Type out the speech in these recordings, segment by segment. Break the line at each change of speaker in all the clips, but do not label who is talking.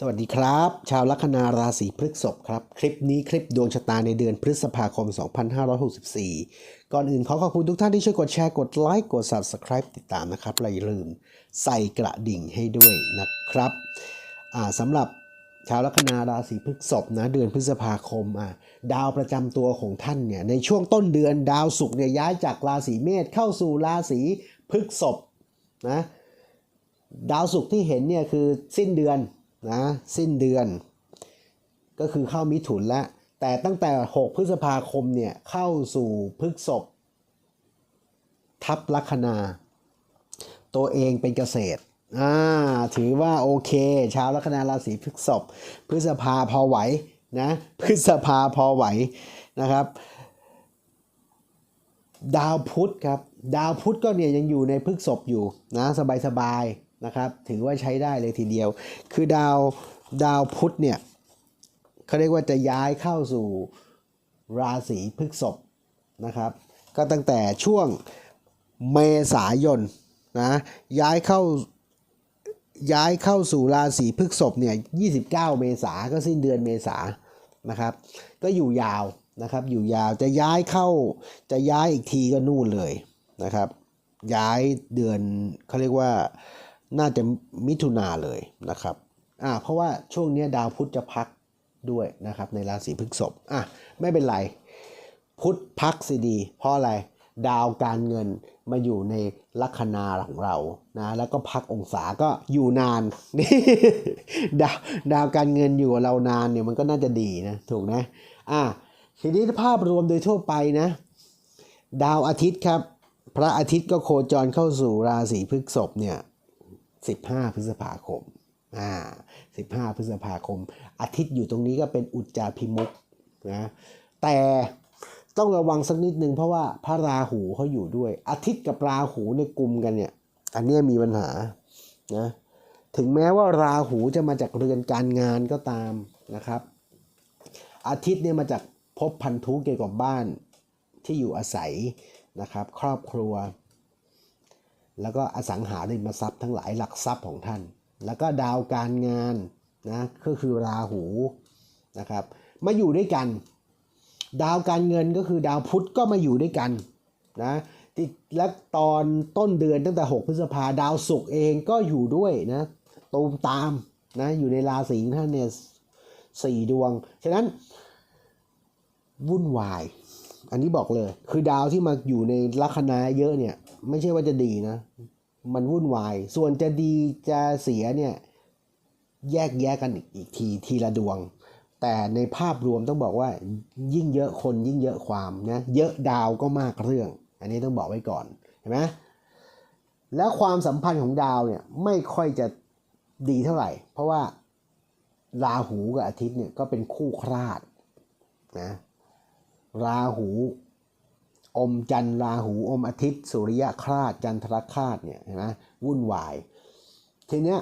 สวัสดีครับ ชาวลัคนาราศีพฤษภครับ คลิปนี้คลิปดวงชะตาในเดือนพฤษภาคม 2564 ก่อนอื่นขอขอบคุณทุกท่านที่ช่วยกดแชร์กดไลค์กด Subscribe ติดตามนะครับและอย่าลืมใส่กระดิ่งให้ด้วยนะครับสำหรับชาวลัคนาราศีพฤษภนะเดือนพฤษภาคมอะดาวประจำตัวของท่านเนี่ยในช่วงต้นเดือนดาวศุกร์เนี่ยย้ายจากราศีเมษเข้าสู่ราศีพฤษภนะดาวศุกร์ที่เห็นเนี่ยคือสิ้นเดือน นะสิ้นเดือน ก็คือเข้ามิถุนแล้วแต่ตั้งแต่ 6 พฤษภาคมเนี่ยเข้าสู่พฤกษภทับลัคนา ตัวเองเป็นเกษตรอ่าถือว่าโอเค ชาวลัคนาราศีพฤษภพฤษภาพอไหวนะพฤษภาพอไหวนะครับ ดาวพุธครับ ดาวพุธก็เนี่ยยังอยู่ในพฤกษภอยู่นะสบายๆ นะครับถือว่าใช้ได้เลยทีเดียว คือดาวดาวพุธเนี่ยเขาเรียกว่าจะย้ายเข้าสู่ราศีพฤษภนะครับ ก็ตั้งแต่ช่วงเมษายนนะย้ายเข้าย้ายเข้าสู่ราศีพฤษภเนี่ย 29 เมษาก็สิ้นเดือนเมษานะครับ ก็อยู่ยาวนะครับ อยู่ยาวจะย้ายเข้าจะย้ายอีกทีก็นู่นเลยนะครับ ย้ายเดือนเขาเรียกว่า น่าจะมิถุนาเลยนะครับอ่าเพราะว่าช่วงนี้ดาวพุธจะพักด้วยนะครับในราศีพฤษภอะไม่เป็นไร พุธพักสิดี เพราะอะไรดาวการเงินมาอยู่ในลัคนาของเรานะแล้วก็พักองศาก็อยู่นานนี่ดาวดาวการเงินอยู่เรานานเนี่ยมันก็น่าจะดีนะถูกนะอะทีนี้ภาพรวมโดยทั่วไปนะ ดาวอาทิตย์ครับ พระอาทิตย์ก็โคจรเข้าสู่ราศีพฤษภเนี่ย 15 พฤษภาคมอ่า15 พฤษภาคม อาทิตย์อยู่ตรงนี้ก็เป็นอุจจาพิมุกนะแต่ต้องระวังสักนิดนึงเพราะว่าพระราหูเขาอยู่ด้วย อาทิตย์กับราหูในกลุ่มกันเนี่ย อันเนี้ยมีปัญหานะถึงแม้ว่าราหูจะมาจากเรือนการงานก็ตามนะครับ อาทิตย์เนี่ยมาจากภพพันธุเกี่ยวกับบ้านที่อยู่อาศัยนะครับ ครอบครัว แล้วก็อสังหาริมทรัพย์ทั้งหลายหลักทรัพย์ของท่าน แล้วก็ดาวการงานนะก็คือราหูนะครับมาอยู่ด้วยกัน ดาวการเงินก็คือดาวพุธก็มาอยู่ด้วยกันนะที่และตอนต้นเดือนตั้งแต่ 6 พฤษภาดาวศุกร์เองก็อยู่ด้วยนะตูมตามนะอยู่ในราศีท่านเนี่ยสี่ดวง ฉะนั้นวุ่นวาย อันนี้บอกเลย คือดาวที่มาอยู่ในลัคนาเยอะเนี่ย ไม่ใช่ว่าจะดีนะ มันวุ่นวาย ส่วนจะดีจะเสียเนี่ย แยกแยกกันอีกทีทีละดวง แต่ในภาพรวมต้องบอกว่า ยิ่งเยอะคนยิ่งเยอะความนะเยอะดาวก็มากเรื่อง อันนี้ต้องบอกไว้ก่อนเห็นไหมแล้วความสัมพันธ์ของดาวเนี่ยไม่ค่อยจะดีเท่าไหร่ เพราะว่าราหูกับอาทิตย์เนี่ยก็เป็นคู่คราดนะ ราหู อมจันราหู อมอาทิตย์ สุริยะคราดจันทรคราดเนี่ยเห็นไหมวุ่นวาย ทีเนี้ย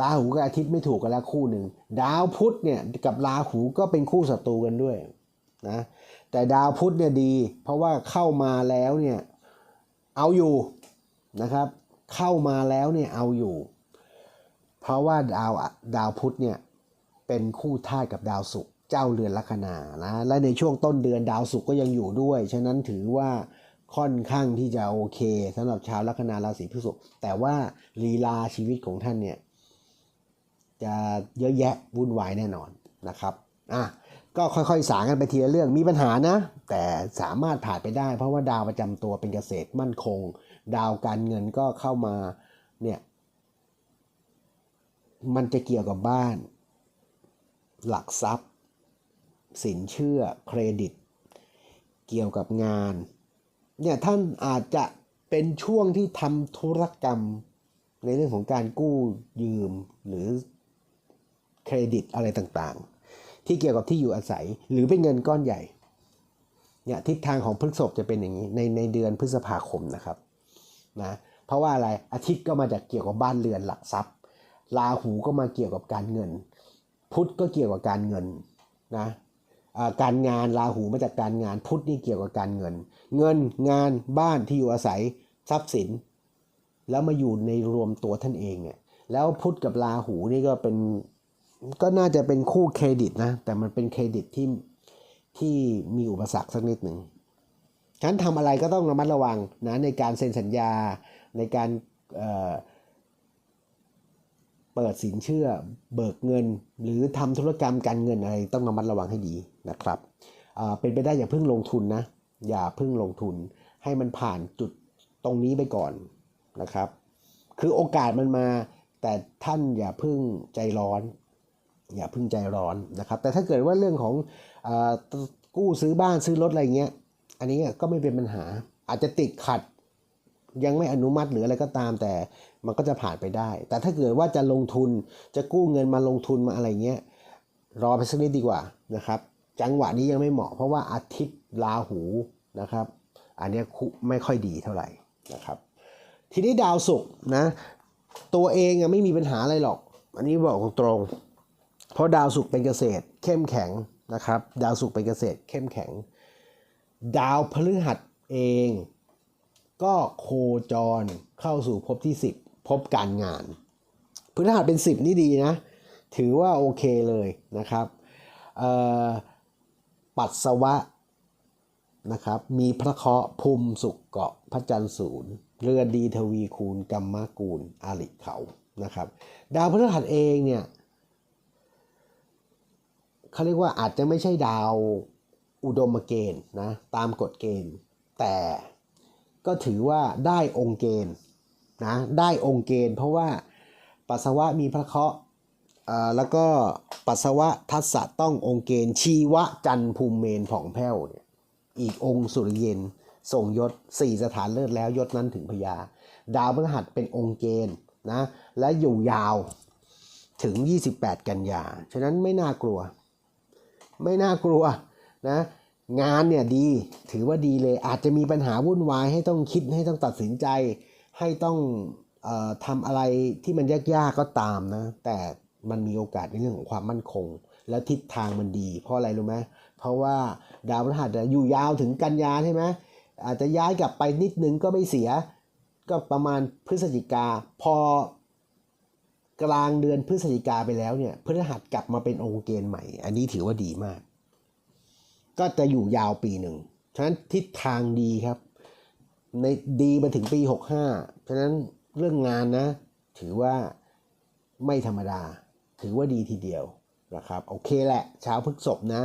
ราหูกับอาทิตย์ไม่ถูกกันแล้วคู่หนึ่ง ดาวพุธเนี่ยกับราหูก็เป็นคู่ศัตรูกันด้วยนะแต่ดาวพุธเนี่ยดี เพราะว่าเข้ามาแล้วเนี่ยเอาอยู่นะครับ เข้ามาแล้วเนี่ยเอาอยู่ เพราะว่าดาวดาวพุธเนี่ยเป็นคู่ธาตุกับดาวศุกร์ เจ้าเรือนลัคนานะและในช่วงต้นเดือนดาวศุกร์ก็ยังอยู่ด้วย ฉะนั้นถือว่าค่อนข้างที่จะโอเคสำหรับชาวลัคนาราศีพฤษภแต่ว่าลีลาชีวิตของท่านเนี่ยจะเยอะแยะวุ่นวายแน่นอนนะครับอะก็ค่อยๆ สางกันไปทีละเรื่องมีปัญหานะ แต่สามารถผ่านไปได้ เพราะว่าดาวประจำตัวเป็นเกษตรมั่นคง ดาวการเงินก็เข้ามาเนี่ยมันจะเกี่ยวกับบ้าน หลักทรัพย์ สินเชื่อเครดิต เกี่ยวกับงานเนี่ยท่านอาจจะเป็นช่วงที่ทำธุรกรรม ในเรื่องของการกู้ยืมหรือเครดิตอะไรต่างๆ ที่เกี่ยวกับที่อยู่อาศัยหรือเป็นเงินก้อนใหญ่เนี่ยทิศทางของพฤษภจะเป็นอย่างนี้ในในเดือนพฤษภาคมนะครับนะเพราะว่าอะไรอาทิตย์ก็มาจากเกี่ยวกับบ้านเรือนหลักทรัพย์ราหูก็มาเกี่ยวกับการเงิน พุธก็เกี่ยวกับการเงินนะ การงานราหูมาจากการงานพุทธนี่เกี่ยวกับการเงิน เงินงานบ้านที่อยู่อาศัยทรัพย์สิน แล้วมาอยู่ในรวมตัวท่านเองเนี่ยแล้วพุทธกับราหูนี่ก็เป็นก็น่าจะเป็นคู่เครดิตนะแต่มันเป็นเครดิตที่ที่มีอุปสรรคสักนิดหนึ่งฉะนั้นทำอะไรก็ต้องระมัดระวังนะในการเซ็นสัญญาในการเเปิดสินเชื่อ เบิกเงิน หรือทำธุรกรรมการเงินอะไรต้องระมัดระวังให้ดี นะครับเป็นไปได้อย่าเพิ่งลงทุนนะอย่าเพิ่งลงทุนให้มันผ่านจุดตรงนี้ไปก่อนนะครับ คือโอกาสมันมา แต่ท่านอย่าเพิ่งใจร้อน อย่าเพิ่งใจร้อนนะครับ แต่ถ้าเกิดว่าเรื่องของอกู้ซื้อบ้านซื้อรถอะไรเงี้ยอันนี้ก็ไม่เป็นปัญหาอาจจะติดขัดยังไม่อนุมัติหรืออะไรก็ตามแต่มันก็จะผ่านไปได้ แต่ถ้าเกิดว่าจะลงทุนจะกู้เงินมาลงทุนมาอะไรเงี้ยรอไปสักนิดดีกว่านะครับ จังหวะนี้ยังไม่เหมาะ เพราะว่าอาทิตย์ราหูนะครับ อันนี้คุไม่ค่อยดีเท่าไหร่นะครับ ทีนี้ดาวศุกร์นะ ตัวเองไม่มีปัญหาอะไรหรอก อันนี้บอกตรงๆเพราะดาวศุกร์เป็นเกษตร เข้มแข็งนะครับ ดาวศุกร์เป็นเกษตร เข้มแข็ง ดาวพฤหัสเองก็โคจรเข้าสู่ภพที่ 10ภพการงานพฤหัสเป็น 10 นี่ดีนะ ถือว่าโอเคเลยนะครับเอ่อ ปัสสาวะนะครับมีพระเคราะห์ภูมิสุขเกาะพระจันทร์ศูนย์เรือดีทวีคูณกรรมกูลอาริเขานะครับ ดาวพฤหัสเองเนี่ยเขาเรียกว่าอาจจะไม่ใช่ดาวอุดมเกณฑ์นะตามกฎเกณฑ์ แต่ก็ถือว่าได้องค์เกณฑ์นะได้องค์เกณฑ์ เพราะว่าปัสสาวะมีพระเคราะห์ แล้วก็ปัสสาวะทัศสะต้ององค์เกณฑ์ชีวะจันภูมิเมนผ่องแผ้วเนี่ยอีกองค์สุริเยนส่งยศสี่สถานเลิศแล้วยศนั้นถึงพญาดาวพฤหัสเป็นองค์เกณฑ์นะและอยู่ยาวถึง 28 กันยา ฉะนั้นไม่น่ากลัว ไม่น่ากลัวนะงานเนี่ยดีถือว่าดีเลยอาจจะมีปัญหาวุ่นวายให้ต้องคิดให้ต้องตัดสินใจให้ต้องออทำอะไรที่มันยากๆก็ตามนะแต่ มันมีโอกาสในเรื่องของความมั่นคง และทิศทางมันดี เพราะอะไรรู้ไหมเพราะว่าดาวพฤหัสอยู่ยาวถึงกันยาใช่ไหมอาจจะย้ายกลับไปนิดนึงก็ไม่เสีย ก็ประมาณพฤศจิกาพอกลางเดือนพฤศจิกาไปแล้วเนี่ยพฤหัสกลับมาเป็นองค์เกณฑ์ใหม่ อันนี้ถือว่าดีมาก ก็จะอยู่ยาวปีหนึ่งฉะนั้นทิศทางดีครับ ในดีมาถึงปี 65 ฉะนั้นเรื่องงานนะ ถือว่าไม่ธรรมดา ถือว่าดีทีเดียวนะครับโอเคแหละเช้าพฤกษบนะ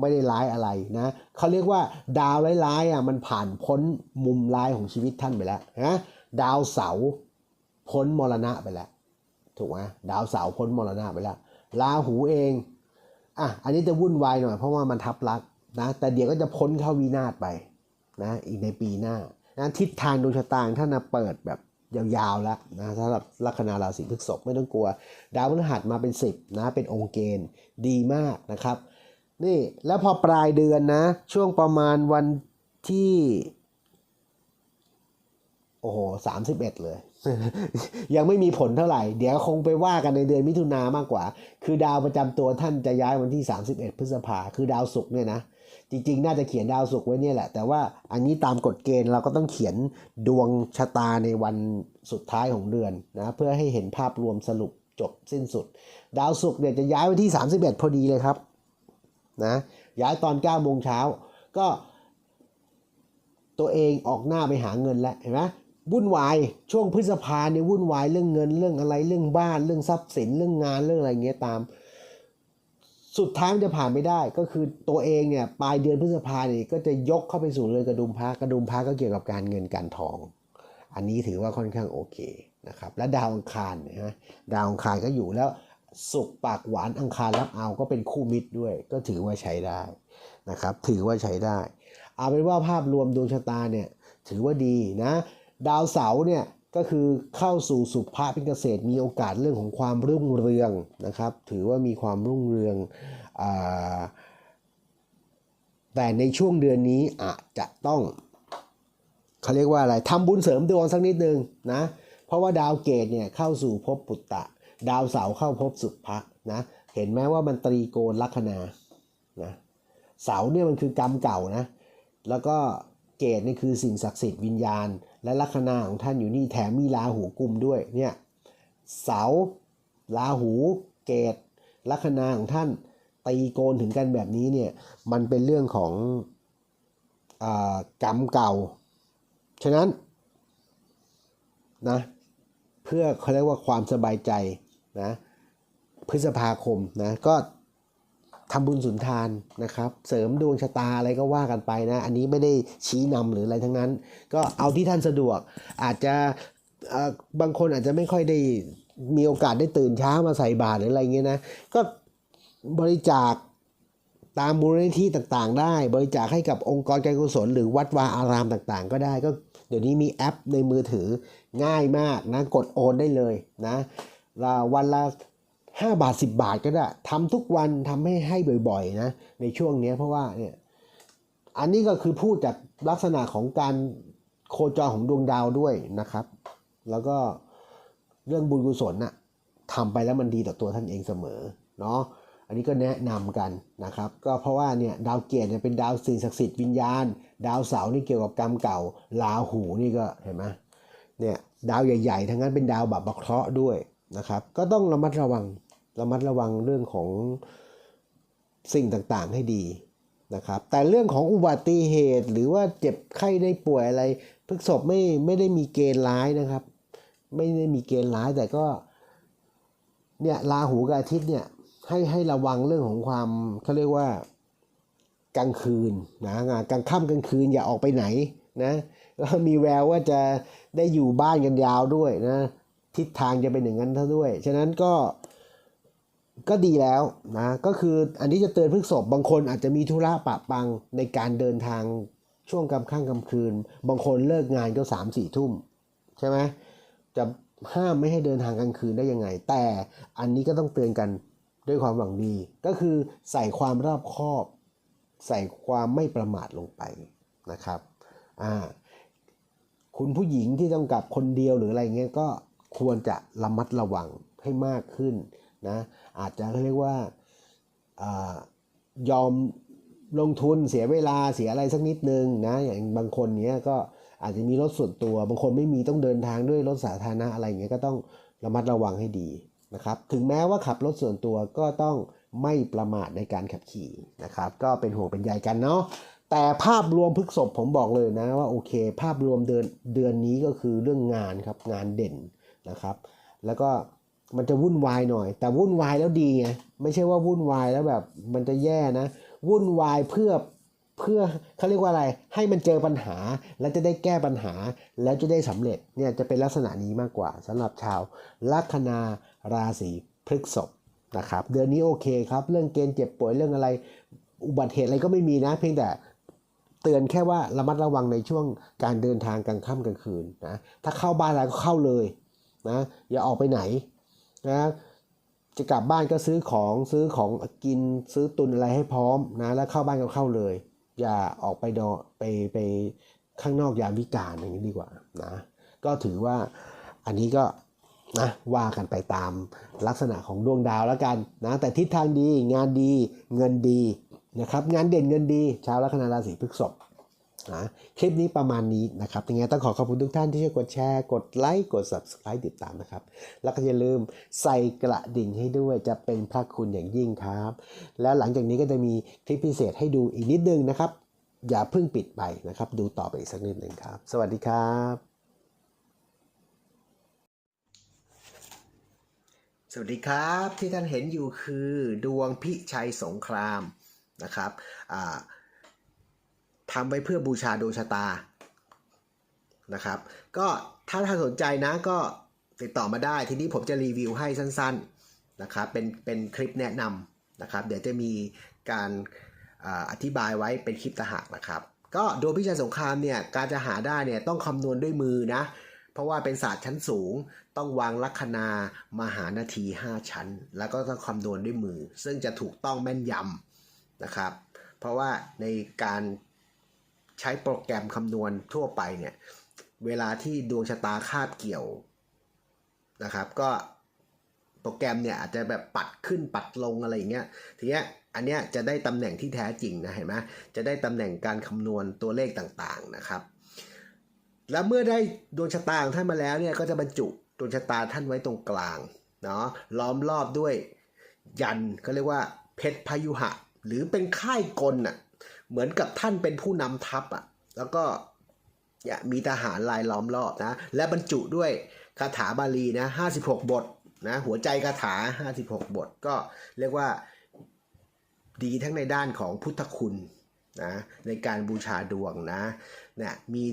ไม่ได้ร้ายอะไรนะเขาเรียกว่าดาวร้ายๆอะมันผ่านพ้นมุมร้ายของชีวิตท่านไปแล้วนะดาวเสาพ้นมรณะไปแล้วถูกไหมดาวเสาพ้นมรณะไปแล้วราหูเองอะอันนี้จะวุ่นวายหน่อยเพราะว่ามันทับลักนะแต่เดี๋ยวก็จะพ้นเข้าวินาศไปนะอีกในปีหน้านะทิศทางดวงชะตาท่านนะเปิดแบบ ยาวๆแล้วนะสำหรับลัคนาราศีพฤษภไม่ต้องกลัว ดาวพฤหัสมาเป็น 10นะเป็นองค์เกณฑ์ดีมากนะครับนี่แล้วพอปลายเดือนนะ ช่วงประมาณวันที่โอ้โหสามสิบเอ็ดเลย ยังไม่มีผลเท่าไหร่ เดี๋ยวคงไปว่ากันในเดือนมิถุนามากกว่า คือดาวประจำตัวท่านจะย้ายวันที่ 31 พฤษภาคือดาวศุกร์เนี่ยนะ จริงๆ น่าจะเขียนดาวศุกร์ไว้เนี่ยแหละ แต่ว่าอันนี้ตามกฎเกณฑ์เราก็ต้องเขียนดวงชะตาในวันสุดท้ายของเดือนนะเพื่อให้เห็นภาพรวมสรุปจบสิ้นสุด ดาวศุกร์เนี่ยจะย้ายวันที่ 31 พอดีเลยครับนะย้ายตอน9โมงเช้าก็ตัวเองออกหน้าไปหาเงินแล้วเห็นไหมวุ่นวายช่วงพฤษภาเนี่ยวุ่นวายเรื่องเงินเรื่องอะไรเรื่องบ้านเรื่องทรัพย์สินเรื่องงานเรื่องอะไรเงี้ยตาม สุดท้ายมันจะผ่านไม่ได้ก็คือตัวเองเนี่ยปลายเดือนพฤษภาเนี่ยก็จะยกเข้าไปสู่เรือนกระดุมพระกระดุมพระก็เกี่ยวกับการเงินการทอง อันนี้ถือว่าค่อนข้างโอเคนะครับและดาวอังคารเนยฮะดาวอังคารก็อยู่แล้วสุกปากหวานอังคารรับเอาก็เป็นคู่มิตรด้วย ก็ถือว่าใช้ได้นะครับถือว่าใช้ได้ เอาเป็นว่าภาพรวมดวงชะตาเนี่ยถือว่าดีนะ ดาวเสาร์เนี่ย ก็คือเข้าสู่สุภาเป็นเกษตรมีโอกาสเรื่องของความรุ่งเรืองนะครับ ถือว่ามีความรุ่งเรืองอแต่ในช่วงเดือนนี้อาจจะต้องเขาเรียกว่าอะไรทำบุญเสริมดวงสักนิดนึงนะเพราะว่าดาวเกตเนี่ยเข้าสู่ภพปุตตะ ดาวเสาเข้าภพสุภะนะเห็นไหมว่ามันตรีโกณลัคนานะเสาเนี่ยมันคือกรรมเก่านะแล้วก็ เกตนี่คือสิ่งศักดิ์สิทธิ์วิญญาณ และลัคนาของท่านอยู่นี่แถมมีราหูกุมด้วยเนี่ยเสาราหูเกตลัคนาของท่านตีโกนถึงกันแบบนี้เนี่ยมันเป็นเรื่องของอกรรมเก่า ฉะนั้นนะเพื่อเขาเรียกว่าความสบายใจนะพฤษภาคมนะก็ ทำบุญสุนทานนะครับ เสริมดวงชะตาอะไรก็ว่ากันไปนะ อันนี้ไม่ได้ชี้นำหรืออะไรทั้งนั้น ก็เอาที่ท่านสะดวก อาจจะเอ่อบางคนอาจจะไม่ค่อยได้มีโอกาสได้ตื่นเช้ามาใส่บาตรหรืออะไรเงี้ยนะ ก็บริจาคตามมูลนิธิต่างๆ ได้ บริจาคให้กับองค์กรการกุศลหรือวัดวาอารามต่างๆ ก็ได้ก็เดี๋ยวนี้มีแอปในมือถือง่ายมากนะ กดโอนได้เลยนะละวันละ 5 บาท 10 บาทก็ได้ทำทุกวันทำให้ให้บ่อยๆนะในช่วงนี้เพราะว่าเนี่ยอันนี้ก็คือพูดจากลักษณะของการโคจรของดวงดาวด้วยนะครับ แล้วก็เรื่องบุญกุศลน่ะทำไปแล้วมันดีต่อตัวท่านเองเสมอเนาะอันนี้ก็แนะนำกันนะครับ ก็เพราะว่าเนี่ยดาวเกียรติเนี่ยเป็นดาวสิ่งศักดิ์สิทธิ์วิญญาณ ดาวเสาร์นี่เกี่ยวกับกรรมเก่าลาหูนี่ก็เห็นไหมเนี่ยดาวใหญ่ๆทั้งนั้นเป็นดาวแบบบักเคราะห์ด้วยนะครับ ก็ต้องระมัดระวัง ระมัดระวังเรื่องของสิ่งต่างๆให้ดีนะครับ แต่เรื่องของอุบัติเหตุหรือว่าเจ็บไข้ได้ป่วยอะไรพฤกษบไม่ไม่ได้มีเกณฑ์ร้ายนะครับ ไม่ได้มีเกณฑ์ร้ายแต่ก็เนี่ยราหูกับอาทิตย์เนี่ยให้ให้ระวังเรื่องของความเขาเรียกว่ากลางคืนนะงานกลางค่ำกลางคืนอย่าออกไปไหนนะแล้วมีแววว่าจะได้อยู่บ้านกันยาวด้วยนะทิศทางจะเป็นอย่างนั้นเท่าด้วย ฉะนั้นก็ ก็ดีแล้วนะก็คืออันนี้จะเตือนพฤกษบบางคนอาจจะมีธุระปะปังในการเดินทางช่วงกลางค่ำกลางคืน บางคนเลิกงานก็สามสี่ทุ่มใช่ไหมจะห้ามไม่ให้เดินทางกลางคืนได้ยังไง แต่อันนี้ก็ต้องเตือนกันด้วยความหวังดี ก็คือใส่ความรอบคอบ ใส่ความไม่ประมาทลงไปนะครับอ่าคุณผู้หญิงที่ต้องกลับคนเดียวหรืออะไรเงี้ยก็ควรจะระมัดระวังให้มากขึ้น นะอาจจะเขาเรียกว่าอายอมลงทุนเสียเวลาเสียอะไรสักนิดนึงนะอย่างบางคนเนี้ยก็อาจจะมีรถส่วนตัว บางคนไม่มีต้องเดินทางด้วยรถสาธารณะอะไรเงี้ยก็ต้องระมัดระวังให้ดีนะครับถึงแม้ว่าขับรถส่วนตัวก็ต้องไม่ประมาทในการขับขี่นะครับก็เป็นห่วงเป็นใยกันเนาะแต่ภาพรวมพฤกษบผมบอกเลยนะว่าโอเค ภาพรวมเดือนเดือนนี้ก็คือเรื่องงานครับงานเด่นนะครับ แล้วก็ มันจะวุ่นวายหน่อย แต่วุ่นวายแล้วดีไงไม่ใช่ว่าวุ่นวายแล้วแบบมันจะแย่นะ วุ่นวายเพื่อเพื่อเขาเรียกว่าอะไรให้มันเจอปัญหา แล้วจะได้แก้ปัญหา แล้วจะได้สำเร็จเนี่ยจะเป็นลักษณะนี้มากกว่าสำหรับชาวลัคนาราศีพฤษภนะครับเดือนนี้โอเคครับ เรื่องเกณฑ์เจ็บป่วยเรื่องอะไร อุบัติเหตุอะไรก็ไม่มีนะ เพียงแต่เตือนแค่ว่าระมัดระวังในช่วงการเดินทางกลางค่ำกลางคืนนะถ้าเข้าบ้านแล้วก็เข้าเลยนะอย่าออกไปไหน นะจะกลับบ้านก็ซื้อของซื้อของกินซื้อตุนอะไรให้พร้อมนะแล้วเข้าบ้านก็เข้าเลย อย่าออกไปดอไปไปข้างนอกยามวิกาลอย่างนี้ดีกว่านะก็ถือว่าอันนี้ก็นะว่ากันไปตามลักษณะของดวงดาวแล้วกันนะแต่ทิศทางดีงานดีเงินดีนะครับงานเด่นเงินดีชาวลัคนาราศีพฤษภ นะคลิปนี้ประมาณนี้นะครับยังไงต้องขอขอบคุณทุกท่านที่ช่วยกดแชร์ กดไลค์ กด subscribe ติดตามนะครับ แล้วก็อย่าลืมใส่กระดิ่งให้ด้วยจะเป็นพระคุณอย่างยิ่งครับ แล้วหลังจากนี้ก็จะมีคลิปพิเศษให้ดูอีกนิดนึงนะครับ อย่าเพิ่งปิดไปนะครับ ดูต่อไปอีกสักนิดหนึ่งครับ สวัสดีครับสวัสดีครับที่ท่านเห็นอยู่คือดวงพิชัยสงครามนะครับอ่า ทำไว้เพื่อบูชาดวงชะตานะครับ ก็ถ้าท่านสนใจนะก็ติดต่อมาได้ ทีนี้ผมจะรีวิวให้สั้นๆนะครับ เป็นเป็นคลิปแนะนำนะครับ เดี๋ยวจะมีการอธิบายไว้เป็นคลิปตางหากนะครับ ก็ดวงพิชัยสงครามเนี่ยการจะหาได้เนี่ยต้องคำนวณด้วยมือนะ เพราะว่าเป็นศาสตร์ชั้นสูง ต้องวางลัคนามหานาที 5 ชั้น แล้วก็ต้องคำนวณด้วยมือ ซึ่งจะถูกต้องแม่นยำนะครับ เพราะว่าในการ ใช้โปรแกรมคำนวณทั่วไปเนี่ย เวลาที่ดวงชะตาคาบเกี่ยวนะครับ ก็โปรแกรมเนี่ยอาจจะแบบปัดขึ้นปัดลงอะไรอย่างเงี้ย ทีเนี้ยอันเนี้ยจะได้ตำแหน่งที่แท้จริงนะเห็นไหมจะได้ตำแหน่งการคำนวณตัวเลขต่างๆนะครับ แล้วเมื่อได้ดวงชะตาของท่านมาแล้วเนี่ยก็จะบรรจุดวงชะตาท่านไว้ตรงกลางเนาะล้อมรอบด้วยยันเขาเรียกว่าเพชรพยุหะ หรือเป็นค่ายกลน่ะ เหมือนกับท่านเป็นผู้นำทัพอะแล้วก็เนี่ยมีทหารลายล้อมรอบนะและบรรจุด้วยคาถาบาลีนะ56 บทนะหัวใจคาถา 56 บท ก็เรียกว่าดีทั้งในด้านของพุทธคุณนะในการบูชาดวงนะเนี่ยมี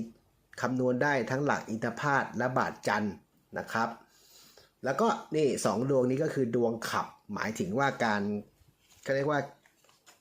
คำนวณได้ทั้งหลักอินทพาตและบาทจันนะครับ แล้วก็นี่สองดวงนี้ก็คือดวงขับหมายถึงว่าการเขาเรียกว่า